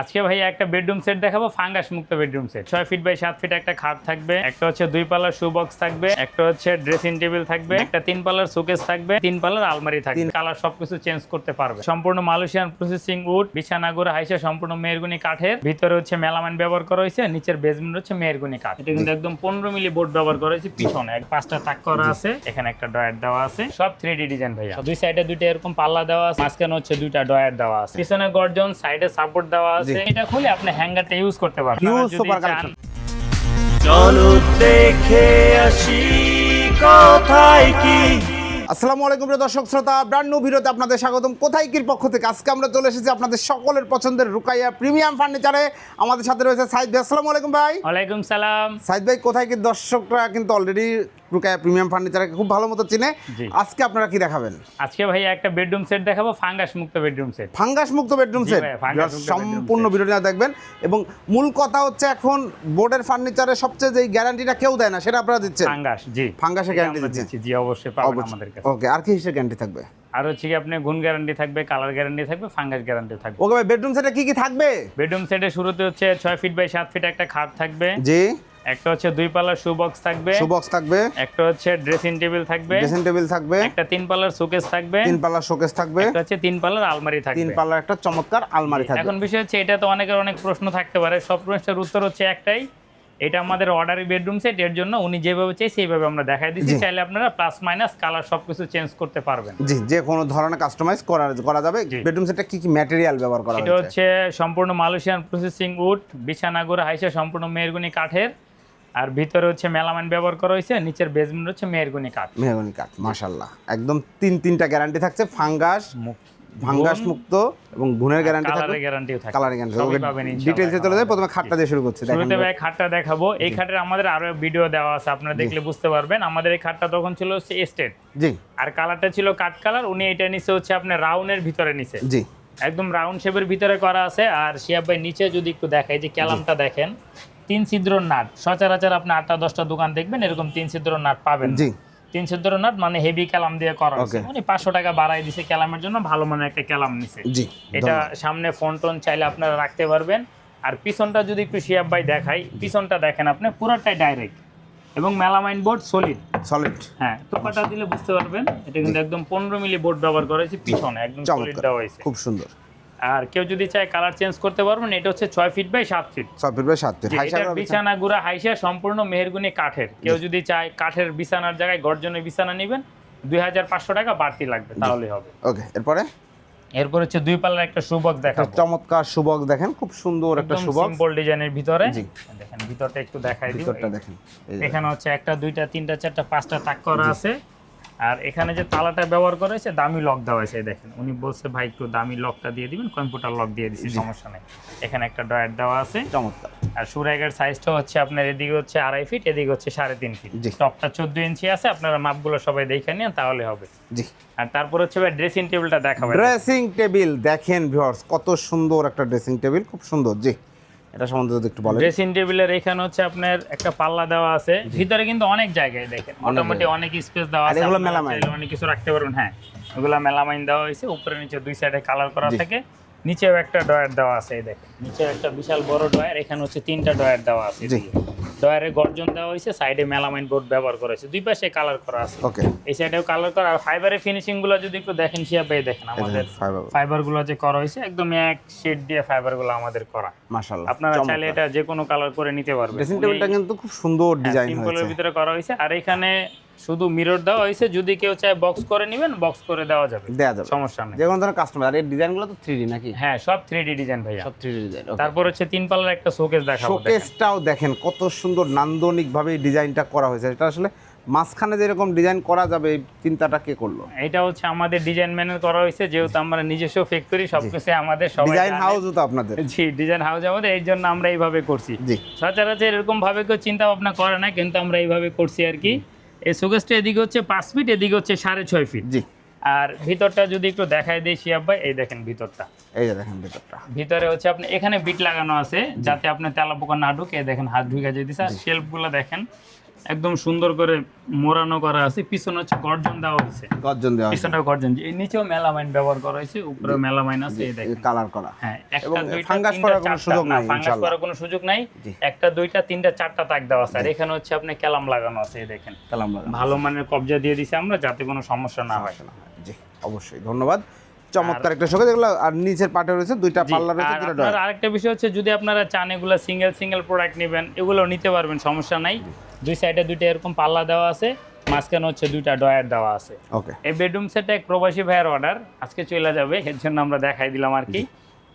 আজকে ভাই একটা বেডরুম সেট দেখাবো ফাঙ্গাস মুক্ত বেডরুম সেট ছয় ফিট বাই সাত ফিট একটা খাট থাকবে একটা হচ্ছে দুই পাল্লার শু বক্স থাকবে একটা হচ্ছে ড্রেসিং টেবিল থাকবে একটা তিন পাল্লার শোকেস থাকবে তিন পাল্লার আলমারি থাকবে। কালার সবকিছু চেঞ্জ করতে পারবে। সম্পূর্ণ মালয়েশিয়ান প্রসেসিং উড বিছানা করে হাইসা সম্পূর্ণ মেয়েরগুনি কাঠের। ভিতরে হচ্ছে মেলামাইন ব্যবহার করা হয়েছে নিচের বেসমেন্ট হচ্ছে মেয়েরগুনি কাঠ। এটা কিন্তু একদম পনেরো মিলি বোর্ড ব্যবহার করা হয়েছে পিছনে এক পাঁচটা তাক করা আছে। এখানে একটা ডয়ার দেওয়া আছে। সব থ্রি ডি ডিজাইন ভাইয়া। দুই সাইডে দুইটা এরকম পাল্লা দেওয়া আছে মাঝখানে হচ্ছে দুইটা ডয়ার দেওয়া আছে। পিছনে গর্জন সাইডে সাপোর্ট দেওয়া আছে এটা খুলে আপনি হ্যাঙ্গারটা ইউজ করতে পারবেন চান- collection। চলো দেখে আসি কোথায় কি। আসসালামু আলাইকুম প্রিয় দর্শক শ্রোতা ব্র্যান্ড নিউ ভিডিওতে আপনাদের স্বাগতম। কোথায় কির পক্ষ থেকে? আজকে আমরা চলে এসেছি আপনাদের সকলের পছন্দের রুকাইয়া প্রিমিয়াম ফার্নিচারে আমাদের সাথে রয়েছে সাইদ ভাই। আসসালামু আলাইকুম ভাই। ওয়ালাইকুম সালাম। সাইদ ভাই কোথায় কি দর্শকরা কিন্তু অলরেডি রুকাইয়া প্রিমিয়াম ফার্নিচারকে খুব ভালো মতো চিনে। আজকে আপনারা কি দেখাবেন? আজকে ভাই একটা বেডরুম সেট দেখাবো ফাঙ্গাস মুক্ত বেডরুম সেট। ফাঙ্গাস মুক্ত বেডরুম সেট। সম্পূর্ণ। ভিডিওটা দেখবেন। এবং মূল কথা হচ্ছে এখন বোর্ডের ফার্নিচারের সবচেয়ে যে গ্যারান্টিটা কেউ দেয় না সেটা আপনারা দিচ্ছেন? ফাঙ্গাস জি। ফাঙ্গাসের গ্যারান্টি দিচ্ছেন? জি অবশ্যই পাবেন আমাদের কাছে। ওকে আর কি হিসেবে গ্যারান্টি থাকবে? আর হচ্ছে কি আপনি গুণ গ্যারান্টি থাকবে কালার গ্যারান্টি থাকবে ফাঙ্গাস গ্যারান্টি থাকবে। ওকে ভাই বেডরুম সেটে কি কি থাকবে? বেডরুম সেটের শুরুতে হচ্ছে ছয় ফিট বাই সাত ফিট একটা খাট থাকবে। জি। একটা হচ্ছে দুই পাল্লার শু বক্স থাকবে। শু বক্স থাকবে। একটা হচ্ছে ড্রেসিং টেবিল থাকবে। ড্রেসিং টেবিল থাকবে। একটা তিন পাল্লার শোকেস থাকবে। তিন পাল্লার শোকেস থাকবে। একটা হচ্ছে তিন পাল্লার আলমারি তিন থাকবে পাল্লার একটা চমৎকার আলমারি থাকবে। এখন বিষয় হচ্ছে এটা তো অনেকের অনেক প্রশ্ন থাকতে পারে। সব প্রশ্নের উত্তর হচ্ছে একটাই। এটা আমাদের অর্ডারি বেডরুম সেট এর জন্য উনি যেভাবে চাই সেইভাবে আমরা দেখাই দিচ্ছি। চাইলে আপনারা প্লাস মাইনাস কালার সবকিছু চেঞ্জ করতে পারবেন। জি যে কোনো ধরনের কাস্টমাইজ করা করা যাবে। বেডরুম সেটে কি কি ম্যাটেরিয়াল ব্যবহার করা এটা হচ্ছে সম্পূর্ণ মালয়েশিয়ান প্রসেসিং উড বিছানা করে হাইসা সম্পূর্ণ মেয়েরগুনি কাঠের। আর ভিতরে হচ্ছে মেলামাইন ব্যবহার করা হয়েছে নিচের বেসমেন্ট হচ্ছে মেয়েরগুনি কাঠ। মেহগনি কাঠ মাশাল্লাহ একদম তিন তিনটা গ্যারান্টি থাকছে ফাঙ্গাস ফাঙ্গাস মুক্ত এবং গুণের গ্যারান্টি থাকবে গ্যারান্টিও থাকে কালার গ্যারান্টি। ডিটেইলসে চলে যায় প্রথমে খাটটা দিয়ে শুরু করছি শুরুতে ভাই। খাটটা দেখাবো। এই খাটের আমাদের আরও ভিডিও দেওয়া আছে আপনারা দেখলে বুঝতে পারবেন। আমাদের এই খাটটা তখন ছিল হচ্ছে এস্টেট জি। আর কালারটা ছিল কাঠ কালার উনি এটা নিচে হচ্ছে আপনার রাউন্ডের ভিতরে নিচে জি। একদম রাউন্ড শেপের ভিতরে করা আছে আর শিয়াব ভাই নিচে যদি একটু দেখাই যে ক্যালামটা দেখেন। তিন ছিদ্র নাট। সচরাচর আপনি আটটা দশটা দোকান দেখবেন এরকম তিন ছিদ্র নাট পাবেন। জি। তিন ছিদ্র নাট মানে হেভি ক্যালাম দিয়ে করা উনি পাঁচশো টাকা বাড়াই দিছে ক্যালামের জন্য ভালো মানের একটা ক্যালাম নিছে। জি এটা সামনে ফোন টোন চাইলে আপনারা রাখতে পারবেন। আর পিছনটা যদি একটু শিয়াব ভাই দেখাই পিছনটা দেখেন আপনি পুরোটাই ডাইরেক্ট এবং মেলামাইন বোর্ড সলিড সলিড হ্যাঁ টোপাটা দিলে বুঝতে পারবেন এটা কিন্তু একদম পনেরো মিলি বোর্ড ব্যবহার করা হয়েছে পিছনে একদম সলিড দেওয়া হয়েছে। খুব সুন্দর। আর কেউ যদি চায় কালার চেঞ্জ করতে পারবেন এটা হচ্ছে ছয় ফিট বাই সাত ফিট ছয় ফিট বাই সাত ফিট বিছানা গুড়া হাইসা সম্পূর্ণ মেহেরগুনি কাঠের। কেউ যদি চায় কাঠের বিছানার জায়গায় গর্জনের বিছানা নেবেন দুই হাজার পাঁচশো টাকা বাড়তি লাগবে তাহলে হবে। ওকে এরপরে? এরপর হচ্ছে দুই পাল্লার একটা সুবক দেখাবো। চমৎকার সুবক দেখেন খুব সুন্দর একটা সুবক সিম্পল ডিজাইনের ভিতরে। দেখেন ভিতরটা একটু দেখাই দিই। ভিতরটা দেখেন এখানে হচ্ছে একটা দুইটা তিনটা চারটা পাঁচটা তাক করা আছে। আর এখানে যে তালাটা ব্যবহার করা হয়েছে দামি লক দেওয়া হয়েছে এই দেখেন। উনি বলছে ভাই একটু দামি লকটা দিয়ে দিবেন কম্পিউটার লক দিয়ে দিচ্ছি সমস্যা নেই। এখানে একটা ডয়ার দেওয়া আছে। চমৎকার। আর সুরাইগের সাইজটা হচ্ছে আপনার এদিকে হচ্ছে আড়াই ফিট এদিকে হচ্ছে সাড়ে তিন ফিট। টপটা চোদ্দ ইঞ্চি আছে আপনারা মাপগুলো সবাই দেখে নিন তাহলে হবে। জি। আর তারপর হচ্ছে ভাই ড্রেসিং টেবিলটা দেখাবেন ড্রেসিং টেবিল দেখেন ভিউয়ার্স কত সুন্দর একটা ড্রেসিং টেবিল খুব সুন্দর জি। এটা সম্বন্ধে যদি একটু বলেন। ড্রেসিং টেবিলের এখানে হচ্ছে আপনার একটা পাল্লা দেওয়া আছে। ভিতরে কিন্তু অনেক জায়গায় দেখেন। মোটামুটি অনেক স্পেস দেওয়া আছে। এগুলো মেলামাইন? অনেক কিছু রাখতে পারবেন হ্যাঁ। এগুলো মেলামাইন দেওয়া হয়েছে। উপরে নিচে দুই সাইডে কালার করা থাকে। নিচেও একটা ডয়ার দেওয়া আছে এই দেখেন। নিচে একটা বিশাল বড় ডয়ার এখানে হচ্ছে তিনটা ডয়ার দেওয়া আছে। ডয়ারে গর্জন দেওয়া হয়েছে সাইডে মেলামাইন বোর্ড ব্যবহার করা হয়েছে। দুই পাশে কালার করা আছে। ওকে। এই সাইডেও কালার করা আর ফাইবারের ফিনিশিংগুলো যদি একটু দেখেন পেয়ে দেখেন আমাদের ফাইবার ফাইবারগুলো যে করা হয়েছে একদম এক শেড দিয়ে ফাইবারগুলো আমাদের করা। মাশাআল্লাহ আপনারা চাইলে এটা যে কোনো কালার করে নিতে পারবেন। ড্রেসিং টেবিলটা কিন্তু খুব সুন্দর ডিজাইন হয়েছে। সিম্পলের ভিতরে করা হয়েছে। আর এখানে শুধু মিরর দেওয়া হয়েছে যদি কেউ চায় বক্স করে নেবেন বক্স করে দেওয়া যাবে। দেয়া যাবে। সমস্যা নেই। যে কোনো ধরনের কাস্টমার আর এই ডিজাইনগুলো তো 3D নাকি? হ্যাঁ সব থ্রি ডি ডিজাইন ভাইয়া। সব 3D ডিজাইন তারপর হচ্ছে তিন পাল্লার একটা শোকেস দেখাবো। শোকেসটাও দেখেন কত সুন্দর নান্দনিক ভাবে ডিজাইনটা করা হয়েছে। এটা আসলে মাঝখানে যেরকম ডিজাইন করা যাবে এই চিন্তাটা কে করল? এটা হচ্ছে আমাদের ডিজাইন ম্যানের করা হয়েছে যেহেতু আমরা নিজস্ব ফ্যাক্টরি সবকিছু আমাদের সবাই ডিজাইন জানে। হাউসও তো আপনাদের। জি ডিজাইন হাউস আমাদের এই জন্য আমরা এইভাবে করছি। জি। সচরাচর এরকম ভাবে কেউ চিন্তা ভাবনা করে না কিন্তু আমরা এইভাবে করছি আর কি। এই শোকেসটা এদিকে হচ্ছে পাঁচ ফিট এদিকে হচ্ছে সাড়ে ছয় ফিট। জি। আর ভিতরটা যদি একটু দেখাই দিই শিয়াব ভাই এই দেখেন ভিতরটা। এই যে দেখেন ভিতরটা। ভিতরে হচ্ছে আপনি এখানে বিট লাগানো আছে যাতে আপনি তেলা পোকা না ঢুকে দেখেন হাত ঢুকে যদি আর শেলফগুলো দেখেন একদম সুন্দর করে মোড়ানো করা আছে। পিছনে হচ্ছে গর্জন দেওয়া হয়েছে। গর্জন দেওয়া পিছনে গর্জন। এই নিচেও মেলামাইন ব্যবহার করা হয়েছে উপরে মেলামাইন আছে এই দেখেন। কালার করা। হ্যাঁ একটা দুইটা ফাঙ্গাস করার কোনো সুযোগ নাই, ফাঙ্গাস। করার কোনো সুযোগ নাই। একটা দুইটা তিনটা চারটা তাক দেওয়া আছে। আর এখানে হচ্ছে আপনি ক্যালাম লাগানো আছে এই দেখেন। কালাম লাগানো। ভালো মানের কবজা দিয়ে দিছি আমরা যাতে কোনো সমস্যা না হয়। জি অবশ্যই ধন্যবাদ। চমৎকার একটা শোকে দেখল আর নিচের পাটে রয়েছে দুইটা পাল্লা রয়েছে আপনার ডয়ার আরেকটা বিষয় হচ্ছে যদি আপনারা চান এগুলো সিঙ্গেল সিঙ্গেল প্রোডাক্ট নেবেন এগুলো নিতে পারবেন সমস্যা নাই। দুই সাইডে দুইটা এরকম পাল্লা দেওয়া আছে মাঝখানে হচ্ছে দুইটা ডয়ার দেওয়া আছে। ওকে। এই বেডরুম সেটটা এক প্রবাসী ভাইয়ের অর্ডার আজকে চলে যাবে এর জন্য আমরা দেখাই দিলাম আর কি।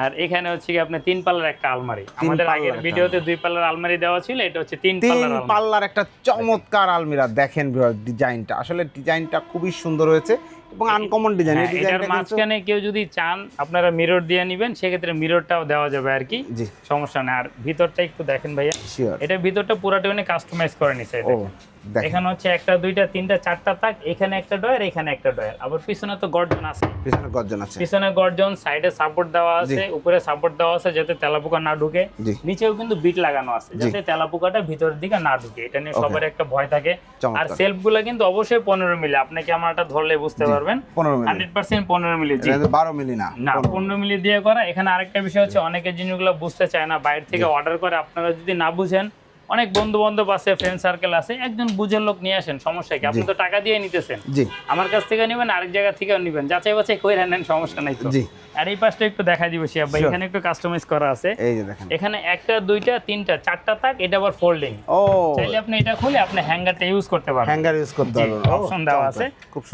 আর এখানে হচ্ছে কি আপনার তিন পাল্লার একটা আলমারি। আমাদের আগের ভিডিওতে দুই পাল্লার আলমারি দেওয়া ছিল এটা হচ্ছে তিন তিন পাল্লার আলমারি। পাল্লার একটা চমৎকার আলমিরা। দেখেন ডিজাইনটা। আসলে ডিজাইনটা খুবই সুন্দর হয়েছে। এবং আনকমন ডিজাইন হ্যাঁ, এটার মাঝখানে কেউ যদি চান আপনারা মিরর দিয়ে নেবেন সেক্ষেত্রে মিররটাও দেওয়া যাবে আর কি। সমস্যা নেই। আর ভিতরটা একটু দেখেন ভাইয়া। এটা ভিতরটা পুরাটা মানে কাস্টমাইজ করে নিছে এখানে হচ্ছে একটা দুইটা তিনটা চারটা তাক এখানে একটা ডয়ার এখানে একটা ডয়ার আবার পিছনে তো গর্জন আছে। পিছনে গর্জন আছে। পিছনে গর্জন সাইডে সাপোর্ট দেওয়া আছে উপরে সাপোর্ট দেওয়া আছে যাতে তেলাপোকা না ঢুকে। নিচেও কিন্তু বিট লাগানো আছে যাতে তেলাপোকাটা ভিতরের দিকে না ঢুকে। এটা নিয়ে সবার একটা ভয় থাকে। আর সেলফগুলো কিন্তু অবশ্যই পনেরো মিলি। আপনাকে আমারটা ধরলে বুঝতে পারবেন? হান্ড্রেড পার্সেন্ট পনেরো মিলি বারো মিলি না না পনেরো মিলি। দিয়ে করা। এখানে আরেকটা বিষয় হচ্ছে অনেকে জিনিসগুলো বুঝতে চায় না। বাইরে থেকে অর্ডার করে। আপনারা যদি না বুঝেন অনেক বন্ধু বান্ধব আছে ফ্রেন্ড সার্কেল আছে একজন বুঝের লোক নিয়ে আসেন সমস্যা কি? আপনি তো টাকা দিয়ে নিতেছেন। জি। আমার কাছ থেকে নেবেন আরেক জায়গা থেকেও নেবেন। যাচাই বাছাই করে নেন সমস্যা নাই তো। জি। আর এই পাশটা একটু দেখাই দিব শিয়া ভাই। এখানে একটু কাস্টমাইজ করা আছে। এই যে দেখেন। এখানে একটা দুইটা তিনটা চারটা থাক এটা আবার ফোল্ডিং ও। চাইলে আপনি এটা খুলে আপনি হ্যাঙ্গারটা ইউজ করতে পারবেন। হ্যাঙ্গার ইউজ করতে জি, পারবেন। অপশন দেওয়া আছে।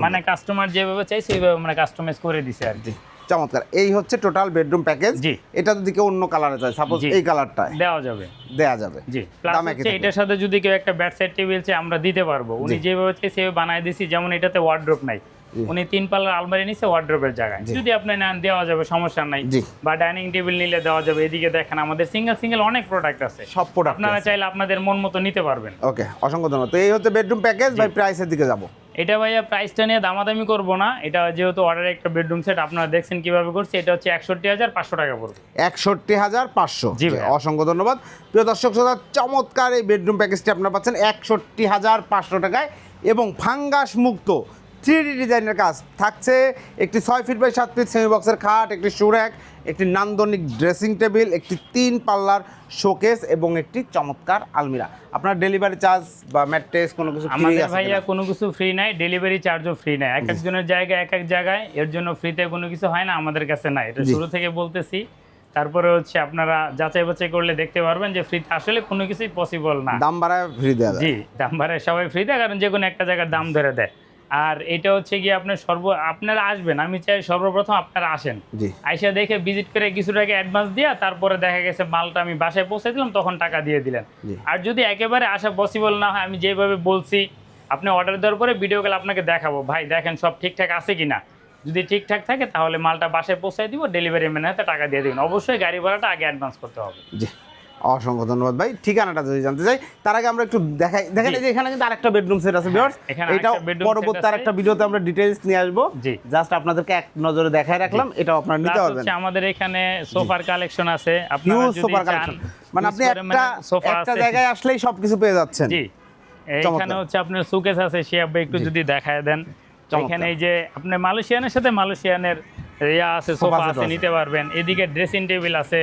মানে কাস্টমার যেভাবে চাই সেইভাবে মানে কাস্টমাইজ করে দিছে আর কি। চমৎকার। এই হচ্ছে টোটাল বেডরুম প্যাকেজ। এটা যদি কেউ অন্য কালারে চায় সাপোজ এই কালারটা দেওয়া যাবে। দেওয়া যাবে। জি। এটার সাথে যদি কেউ একটা ব্যাট সাইড টেবিল চাই আমরা দিতে পারব। উনি যেভাবে চাই সেভাবে বানায় দিছি যেমন এটাতে ওয়ার্ড্রোপ নাই। উনি তিন পাল্লার আলমারি নিছে ওয়ার্ড্রোপের জায়গায়। যদি আপনি নেন দেওয়া যাবে সমস্যা নাই। বা ডাইনিং টেবিল নিলে দেওয়া যাবে এদিকে দেখেন আমাদের সিঙ্গেল সিঙ্গেল অনেক প্রোডাক্ট আছে। সব প্রোডাক্ট আপনারা চাইলে আপনাদের মন মতো নিতে পারবেন। ওকে অসংখ্য ধন্যবাদ। তো এই হচ্ছে বেডরুম প্যাকেজ ভাই প্রাইসের দিকে যাব। এটা ভাইয়া প্রাইসটা নিয়ে দামাদামি করব না। এটা যেহেতু অর্ডারে একটা বেডরুম সেট আপনারা দেখছেন কীভাবে করছে। এটা হচ্ছে একষট্টি হাজার পাঁচশো টাকা পড়বে। একষট্টি হাজার পাঁচশো। জি ভাই অসংখ্য ধন্যবাদ। প্রিয় দর্শক শ্রোতা চমৎকার এই বেডরুম প্যাকেজটি আপনারা পাচ্ছেন। একষট্টি হাজার পাঁচশো টাকায় এবং ফাঙ্গাস মুক্ত থ্রি ডিজাইনের কাজ থাকছে। একটি ছয় ফিট বাই সাত ফিট সেমি বক্সের খাট একটি সুরেক একটি নান্দনিক ড্রেসিং টেবিল একটি তিন পাল্লার শোকেস এবং একটি চমৎকার আলমিরা। আপনার ডেলিভারি চার্জ বা ম্যাট্রেস কোনো কিছু আমাদের ভাইয়া কোনো? কিছু ফ্রি নাই ডেলিভারি চার্জও ফ্রি নাই। এক একজনের জায়গায় এক এক জায়গায় এর জন্য ফ্রিতে কোনো কিছু হয় না আমাদের কাছে নাই। এটা শুরু থেকে বলতেছি। তারপরে হচ্ছে আপনারা যাচাই বাছাই করলে দেখতে পারবেন যে ফ্রিতে আসলে কোনো কিছুই পসিবল না। দাম বাড়ায় ফ্রি দেয় জি দাম বাড়ায় সবাই ফ্রি দেয় কারণ যে কোনো একটা জায়গার দাম ধরে দেয়। আর এটা হচ্ছে গিয়ে আপনার সর্ব আপনারা আসবেন আমি চাই সর্বপ্রথম আপনারা আসেন। আইসা দেখে ভিজিট করে কিছু টাকা অ্যাডভান্স দিয়া তারপরে দেখা গেছে মালটা আমি বাসায় পৌঁছে দিলাম তখন টাকা দিয়ে দিলেন। আর যদি একেবারে আসা পসিবল না হয় আমি যেভাবে বলছি আপনি অর্ডার দেওয়ার পরে ভিডিও কল আপনাকে দেখাবো। ভাই দেখেন সব ঠিকঠাক আছে কিনা? যদি ঠিকঠাক থাকে তাহলে মালটা বাসায় পৌঁছায় দিব ডেলিভারি ম্যানের হাতে টাকা দিয়ে দিবেন। অবশ্যই গাড়ি ভাড়াটা আগে অ্যাডভান্স করতে হবে। জি। অসংখ্য ধন্যবাদ ভাই। ঠিকানাটা যদি জানতে চাই তার আগে আমরা একটু দেখাই দেখেন যে এখানে কিন্তু আরেকটা বেডরুম সেট আছে ভিউয়ার্স আরেকটা পরবর্তী আরেকটা ভিডিওতে আমরা ডিটেইলস নিয়ে আসব। জাস্ট আপনাদেরকে এক নজরে দেখায় রাখলাম এটাও আপনারা নিতে পারবেন। হচ্ছে আমাদের এখানে সোফার কালেকশন আছে। আপনারা যদি সোফার কালেকশন মানে আপনি একটা সোফা একটা জায়গায় আসলেই সবকিছু পেয়ে যাচ্ছেন। জি। এখানে হচ্ছে আপনার সুকেস আছে সে আপনি একটু যদি দেখায় দেন। এখানে এই যে আপনি মালয়েশিয়ানের সাথে মালয়েশিয়ানের ইয়া আছে সোফা আছে। নিতে পারবেন। এদিকে ড্রেসিং টেবিল আছে।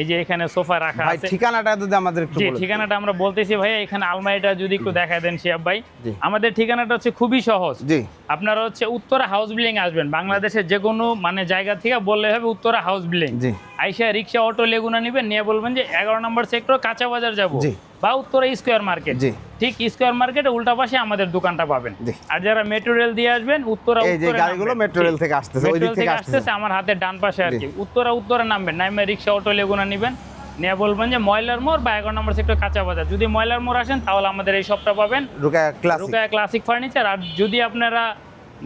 এই যে এখানে সোফা রাখা আছে। ঠিকানাটা যদি আমাদের একটু বলেন ঠিকানাটা আমরা বলতেছি ভাই এখানে আলমারিটা যদি একটু দেখায় দেন শিয়াব ভাই। আমাদের ঠিকানাটা হচ্ছে খুবই সহজ। জি। আপনারা হচ্ছে উত্তরা হাউস বিল্ডিং আসবেন। বাংলাদেশের যে কোনো মানে জায়গা থেকে বললে হবে উত্তরা হাউস বিল্ডিং জি। আইসা রিক্সা অটো লেগুনা নিবেন নিয়ে বলবেন যে এগারো নম্বর সেক্টর কাঁচা বাজার যাব। জি। বা উত্তরা স্কোয়ার মার্কেট। জি। ঠিক স্কোয়ার মার্কেটে উল্টা পাশে আমাদের দোকানটা পাবেন। আর যারা মেট্রো রেল দিয়ে আসবেন উত্তরা এই যে গাড়িগুলো। মেট্রো রেল থেকে আসতেছে ওই দিক থেকে আসতেছে। আমার হাতের ডান পাশে আর কি। উত্তরা উত্তরে নামবেন। নামে রিক্সা অটো লেগুনা নিবেন। নিয়ে বলবেন যে ময়লার মোড় বা এগারো নম্বর সেক্টর কাঁচা বাজার। যদি ময়লার মোড় আসেন তাহলে আমাদের এই শপটা পাবেন। রুকায়া ক্লাসিক ফার্নিচার আর যদি আপনারা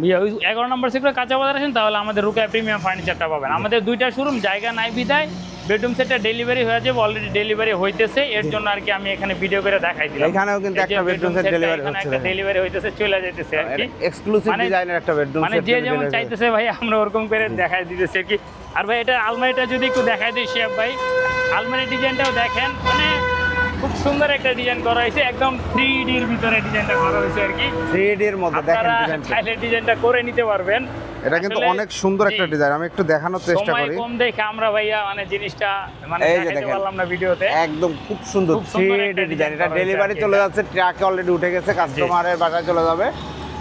ইয়ে, এগারো নম্বর সেক্টর কাঁচা বাজার আসেন তাহলে আমাদের রুকায়া প্রিমিয়াম ফার্নিচারটা পাবেন। আমাদের দুইটা শোরুম জায়গা নাই বিদায়। বেডরুম সেটটা ডেলিভারি হয়ে যাবে অলরেডি ডেলিভারি হইতেছে। এর জন্য আর কি আমি এখানে ভিডিও করে দেখাই দিলাম। এখানেও কিন্তু একটা setটা delivery এখানে হচ্ছে একটা ডেলিভারি হইতেছে চলে যাইতেছে আর কি। এক্সক্লুসিভ ডিজাইনের একটা বেডরুম মানে যে যেমন চাইতেছে ভাই আমরা ওরকম করে দেখাই দিতেছি আর কি। আর ভাই এটা আলমারিটা যদি একটু দেখাই দিই শেফ ভাই। আলমারি ডিজাইনটাও দেখেন মানে খুব সুন্দর একটা ডিজাইন করা হয়েছে একদম থ্রি ডির ভিতরে ডিজাইনটা করা হয়েছে আর কি। থ্রি এর মধ্যে দেখেন ডিজাইনটা করে নিতে পারবেন। এটা কিন্তু অনেক সুন্দর একটা ডিজাইন আমি একটু দেখানোর চেষ্টা করি। কম দেখে আমরা ভাইয়া মানে জিনিসটা মানে দেখাতে পারলাম না ভিডিওতে। একদম খুব সুন্দর ডিজাইন এটা ডেলিভারি চলে যাচ্ছে ট্রাকে অলরেডি উঠে গেছে কাস্টমারের বাসায় চলে যাবে।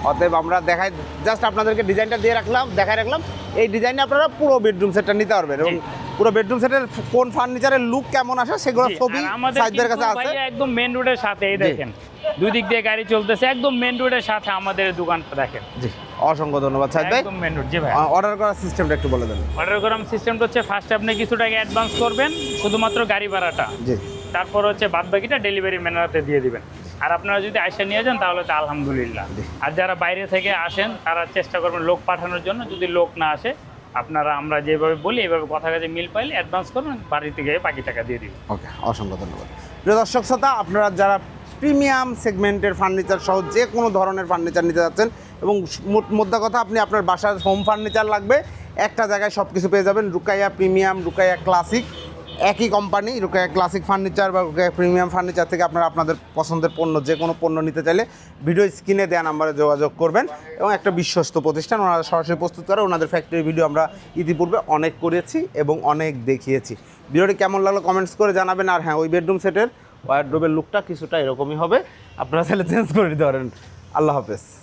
অতএব আমরা দেখাই জাস্ট আপনাদেরকে ডিজাইনটা দিয়ে রাখলাম দেখাই রাখলাম। এই ডিজাইনে আপনারা পুরো বেডরুম সেটটা নিতে পারবেন এবং পুরো বেডরুম সেটের কোন ফার্নিচারের লুক কেমন আসে সেগুলো ছবি সাইজদের কাছে আছে। একদম মেন রোডের সাথে এই দেখেন। দুই দিক দিয়ে গাড়ি চলতেছে একদম মেন রোডের সাথে আমাদের দোকানটা দেখেন। জি অসংখ্য ধন্যবাদ। সাইদ ভাই? একদম মেন রোড জি ভাই। অর্ডার করার সিস্টেমটা একটু বলে দেন। অর্ডার করার সিস্টেমটা হচ্ছে ফার্স্ট আপনি কিছু টাকা অ্যাডভান্স করবেন শুধুমাত্র গাড়ি ভাড়াটা। জি। তারপর হচ্ছে বাদ বাকিটা ডেলিভারি ম্যানারতে দিয়ে দিবেন। আর আপনারা যদি আইসা নিয়ে যান তাহলে তো আলহামদুলিল্লাহ। আর যারা বাইরে থেকে আসেন তারা চেষ্টা করবেন লোক পাঠানোর জন্য। যদি লোক না আসে আপনারা আমরা যেভাবে বলি এভাবে কথা কাজে মিল পাইলে অ্যাডভান্স করবেন বাড়িতে গিয়ে বাকি টাকা দিয়ে দিবেন। ওকে অসংখ্য ধন্যবাদ। প্রিয় দর্শক শ্রোতা আপনারা যারা প্রিমিয়াম সেগমেন্টের ফার্নিচার সহ যে কোনো ধরনের ফার্নিচার নিতে যাচ্ছেন এবং মোদ্দা কথা আপনি আপনার বাসার হোম ফার্নিচার লাগবে, একটা জায়গায় সব কিছু পেয়ে যাবেন। রুকাইয়া প্রিমিয়াম, রুকাইয়া ক্লাসিক একই কোম্পানি রুকাইয়া ক্লাসিক ফার্নিচার বা রুকাইয়া প্রিমিয়াম ফার্নিচার থেকে আপনারা আপনাদের পছন্দের পণ্য, যে কোনো পণ্য নিতে চাইলে ভিডিও স্ক্রিনে দেওয়া নাম্বারে যোগাযোগ করবেন এবং একটা বিশ্বস্ত প্রতিষ্ঠান, ওনারা সরাসরি প্রস্তুত করে ওনাদের ফ্যাক্টরি ভিডিও আমরা ইতিপূর্বে অনেক করেছি এবং অনেক দেখিয়েছি। ভিডিওটি কেমন লাগল কমেন্টস করে জানাবেন। আর হ্যাঁ ওই বেডরুম সেটের ওয়ারড্রোবের লুকটা কিছুটা এরকমই হবে। আপনারা তাহলে চেঞ্জ করে দিতে পারেন। আল্লাহ হাফেজ।